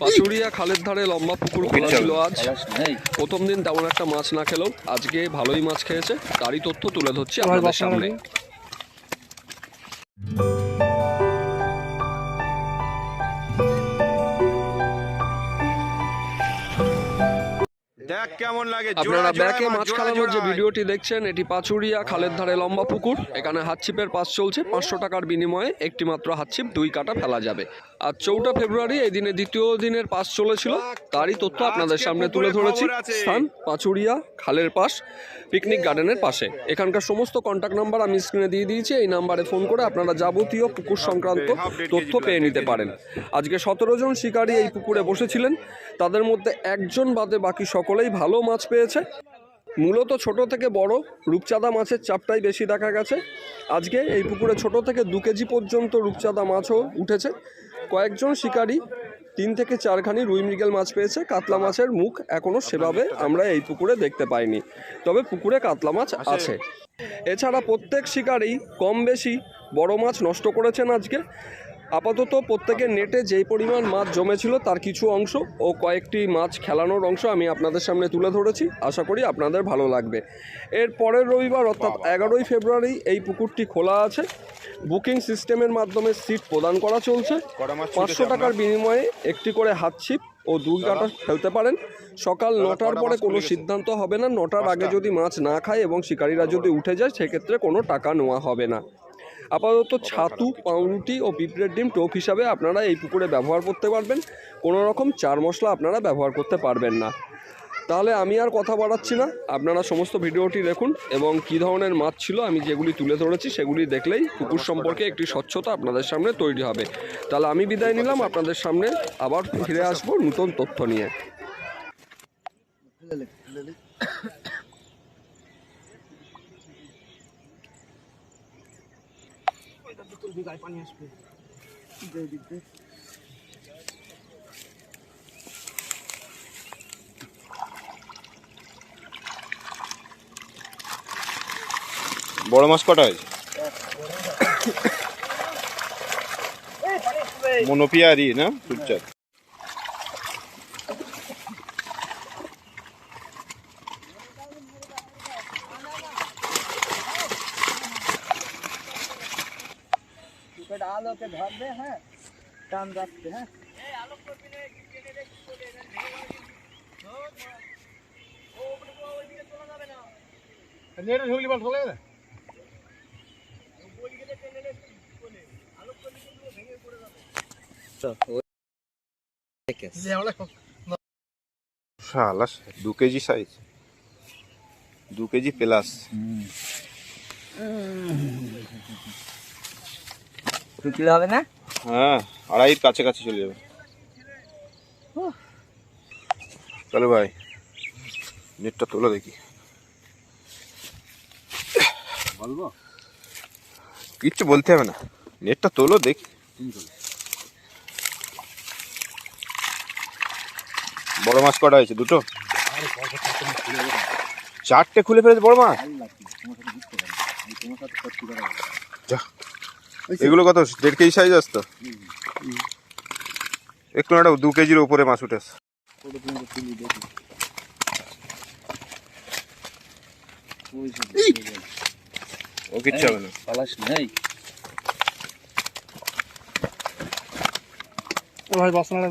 পাচুরিয়া খালের ধারে লম্বা পুকুর খোলা ছিল আজ। প্রথম দিন তেমন একটা মাছ না খেলেও আজকে ভালোই মাছ খেয়েছে। তারই তথ্য তুলে ধরছি আপনাদের সামনে। দেখ কেমন লাগে? আপনারা ব্যাকে মাছ খেলানোর যে ভিডিওটি দেখছেন এটি পাচুরিয়া খালের ধারে লম্বা পুকুর। এখানে হাতছিপের পাস চলছে পাঁচশো টাকার বিনিময়ে একটি মাত্র হাতছিপ দুই কাটা ফেলা যাবে। আর চৌঠা ফেব্রুয়ারি এই দিনে দ্বিতীয় দিনের পাস চলেছিল। তারই তথ্য আপনাদের সামনে তুলে ধরেছি। স্থান পাচুরিয়া খালের পাশ পিকনিক গার্ডেনের পাশে। এখানকার সমস্ত কন্ট্যাক্ট নাম্বার আমি স্ক্রিনে দিয়ে দিয়েছি। এই নাম্বারে ফোন করে আপনারা যাবতীয় পুকুর সংক্রান্ত তথ্য পেয়ে নিতে পারেন। আজকে সতেরো জন শিকারী এই পুকুরে বসেছিলেন। তাদের মধ্যে একজন বাদে বাকি সকলেই ভালো মাছ পেয়েছে। মূলত ছোট থেকে বড় রূপচাঁদা মাছের চাপটাই বেশি দেখা গেছে। আজকে এই পুকুরে ছোট থেকে দু কেজি পর্যন্ত রূপচাঁদা মাছও উঠেছে। কয়েকজন শিকারী তিন থেকে চারখানি রুই মৃগেল মাছ পেয়েছে। কাতলা মাছের মুখ এখনও সেভাবে আমরা এই পুকুরে দেখতে পাইনি। তবে পুকুরে কাতলা মাছ আছে। এছাড়া প্রত্যেক শিকারই কম বেশি বড় মাছ নষ্ট করেছেন আজকে। আপাতত প্রত্যেকের নেটে যেই পরিমাণ মাছ জমেছিল তার কিছু অংশ ও কয়েকটি মাছ খেলানোর অংশ আমি আপনাদের সামনে তুলে ধরেছি। আশা করি আপনাদের ভালো লাগবে। এর পরের রবিবার অর্থাৎ এগারোই ফেব্রুয়ারি এই পুকুরটি খোলা আছে। বুকিং সিস্টেমের মাধ্যমে সিট প্রদান করা চলছে। পাঁচশো টাকার বিনিময়ে একটি করে হাত ছিপ ও দুই কাটা ফেলতে পারেন। সকাল নটার পরে কোনো সিদ্ধান্ত হবে না। নটার আগে যদি মাছ না খায় এবং শিকারীরা যদি উঠে যায় সেক্ষেত্রে কোনো টাকা নেওয়া হবে না। আপাতত ছাতু পাউরুটি ও পিঁপড়ের ডিম টোপ হিসাবে আপনারা এই পুকুরে ব্যবহার করতে পারবেন কোনো রকম চার মশলা আপনারা ব্যবহার করতে পারবেন না তাহলে আমি আর কথা বাড়াচ্ছি না আপনারা সমস্ত ভিডিওটি দেখুন এবং কী ধরনের মাছ ছিল আমি যেগুলি তুলে ধরেছি সেগুলি দেখলেই পুকুর সম্পর্কে একটি স্বচ্ছতা আপনাদের সামনে তৈরি হবে তাহলে আমি বিদায় নিলাম আপনাদের সামনে আবার ফিরে আসব নতুন তথ্য নিয়ে বড় মাছ কটা হয়েছে? মনোপিয়ারি না রূপচাঁদ আলোকে ধরবে হ্যাঁ টান রাখতে হ্যাঁ শালা দু কেজি সাইজ দু কেজি প্লাস বিক্রি হবে না? হ্যাঁ আড়াইয়ের কাছে কাছে চলে যাবে। চলো ভাই নেটটা তোলো দেখি। বলব? কিচ্ছু বলতে হবে না। নেটটা তোলো দেখি। বড় মাছ কটা হয়েছে? দুটো? চারটে খুলে ফেলেছে বড় মাছ? যা। এগুলো কত? দেড় কেজি সাইজ আসতো একটু একটা দু কেজির উপরে মাছ উঠেছে। ও কিচ্ছু হবে না। পালাস নেই ভাই বাসনা